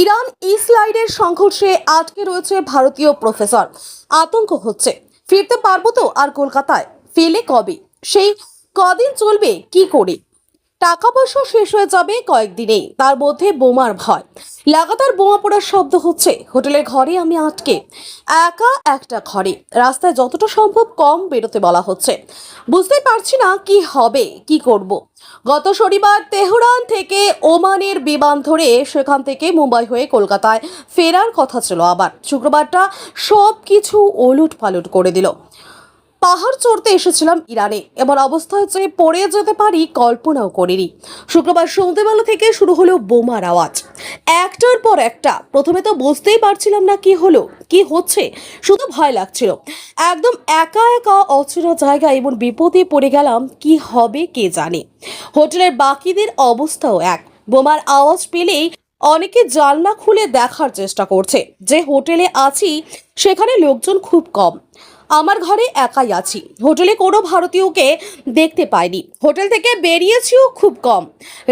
Iran ইসলাইডের সংঘর্ষে আটকে রয়েছে ভারতীয় প্রফেসর। আতঙ্ক হচ্ছে। ফিরতে পারব তো আর কলকাতায়? ফেলে কবে? সেই কদিন চলবে কি করে? টাকা পয়সা শেষ হয়ে যাবে কয়েকদিনেই। তার মধ্যে বোমার ভয়। লাগাতার বোমা পড়ার শব্দ হচ্ছে। হোটেলের ঘরে আমি আটকে। একা একটা ঘরে। রাস্তায় যতটা সম্ভব কম বেরোতে বলা হচ্ছে। বুঝতে পারছি না কি হবে, কি করব। গত শনিবার তেহরান থেকে ওমানের বিমান ধরে সেখান থেকে মুম্বাই হয়ে কলকাতায় ফেরার কথা ছিল আবার। শুক্রবারটা সব কিছু ওলট পালট করে দিল। পাহাড় চড়তে এসেছিলাম ইরানে। এমন অবস্থায় যে পড়ে যেতে পারি, কল্পনাও করিনি। শুক্রবার সন্ধ্যেবেলা থেকে শুরু হলো বোমার আওয়াজ। একটার পর একটা। প্রথমে তো বুঝতেই পারছিলাম না কি হলো, কি হচ্ছে, শুধু ভয় লাগছিল। একদম একা একা অচেনা জায়গায় এমন বিপদে পড়ে গেলাম, কি হবে কে জানে। হোটেলের বাকিদের অবস্থাও এক। বোমার আওয়াজ পেলেই অনেকে জানলা খুলে দেখার চেষ্টা করছে। যে হোটেলে আছি, সেখানে লোকজন খুব কম। আমার ঘরে একাই আছি। হোটেলে কোনো ভারতীয়কে দেখতে পাইনি। হোটেল থেকে বেরিয়েছিও খুব কম।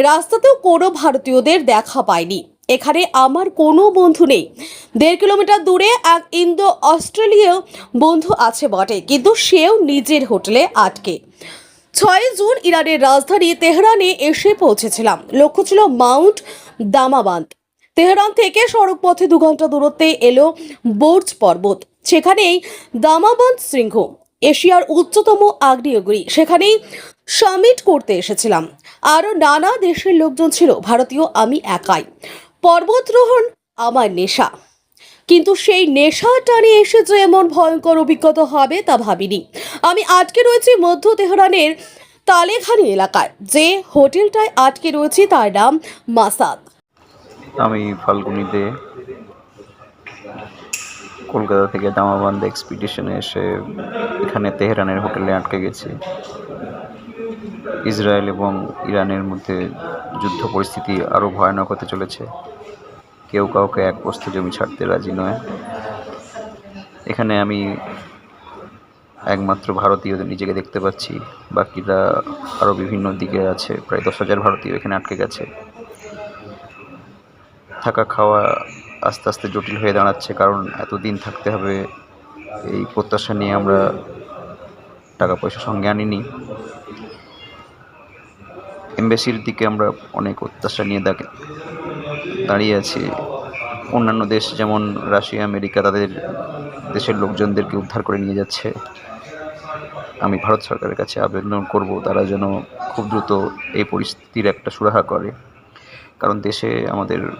রাস্তাতেও কোনো ভারতীয়দের দেখা পাইনি। এখানে আমার কোনো বন্ধু নেই। দেড় কিলোমিটার দূরে এক ইন্দো অস্ট্রেলীয় বন্ধু আছে বটে, কিন্তু সেও নিজের হোটেলে আটকে। ছয় জুন ইরানের রাজধানী তেহরানে এসে পৌঁছেছিলাম। লক্ষ্য ছিল মাউন্ট দামাবান্দ। তেহরান থেকে সড়ক পথে দু ঘণ্টা দূরত্বে এলো বোর্জ পর্বত। সেখানেই দামাবান্দ শৃঙ্গ, এশিয়ার উচ্চতম আগ্নেয়গিরি, সেখানেই সামিট করতে এসেছিলাম। আরও নানা দেশের লোকজন ছিল, ভারতীয় আমি একাই। পর্বতরোহণ আমার নেশা। কিন্তু সেই নেশা টানে এসে যে এমন ভয়ঙ্কর অভিজ্ঞতা হবে তা ভাবিনি। আমি আটকে রয়েছি মধ্য তেহরানের তালেখানি এলাকায়, যে হোটেলটায় আটকে রয়েছি তার নাম মাসাদ। আমি ফাল্গুনি দে কলকাতা থেকে দামাবান্ধ এক্সপিডিশনে এসে এখানে তেহরানের হোটেলে আটকে গেছি। ইসরায়েল এবং ইরানের মধ্যে যুদ্ধ পরিস্থিতি আরও ভয়ানক হতে চলেছে। কেউ কাউকে এক বস্তু জমি ছাড়তে রাজি নয়। এখানে আমি একমাত্র ভারতীয় নিজেকে দেখতে পাচ্ছি। বাকিরা আরও বিভিন্ন দিকে আছে। প্রায় দশ হাজার ভারতীয় এখানে আটকে গেছে। থাকা খাওয়া আস্তে আস্তে জটিল হয়ে দাঁড়াচ্ছে, কারণ এতদিন থাকতে হবে। এই প্রত্যাশা নিয়ে আমরা টাকা পয়সা সঙ্গে আনিনি। এমবেসির দিকে আমরা অনেক অত্যাশা নিয়ে দাঁড়ি- দাঁড়িয়ে আছি। অন্যান্য দেশ যেমন রাশিয়া, আমেরিকা, তাদের দেশের লোকজনদেরকে উদ্ধার করে নিয়ে যাচ্ছে। আমি ভারত সরকারের কাছে আবেদন করব, তারা যেন খুব দ্রুত এই পরিস্থিতির একটা সুরাহা করে। কারণ দেশে আমাদের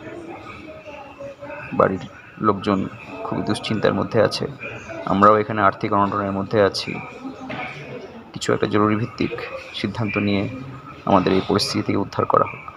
বাড়ির লোকজন খুবই দুশ্চিন্তার মধ্যে আছে। আমরাও এখানে আর্থিক অনটনের মধ্যে আছি। কিছু একটা জরুরি ভিত্তিক সিদ্ধান্ত নিয়ে আমাদের এই পরিস্থিতি থেকে উদ্ধার করা হোক।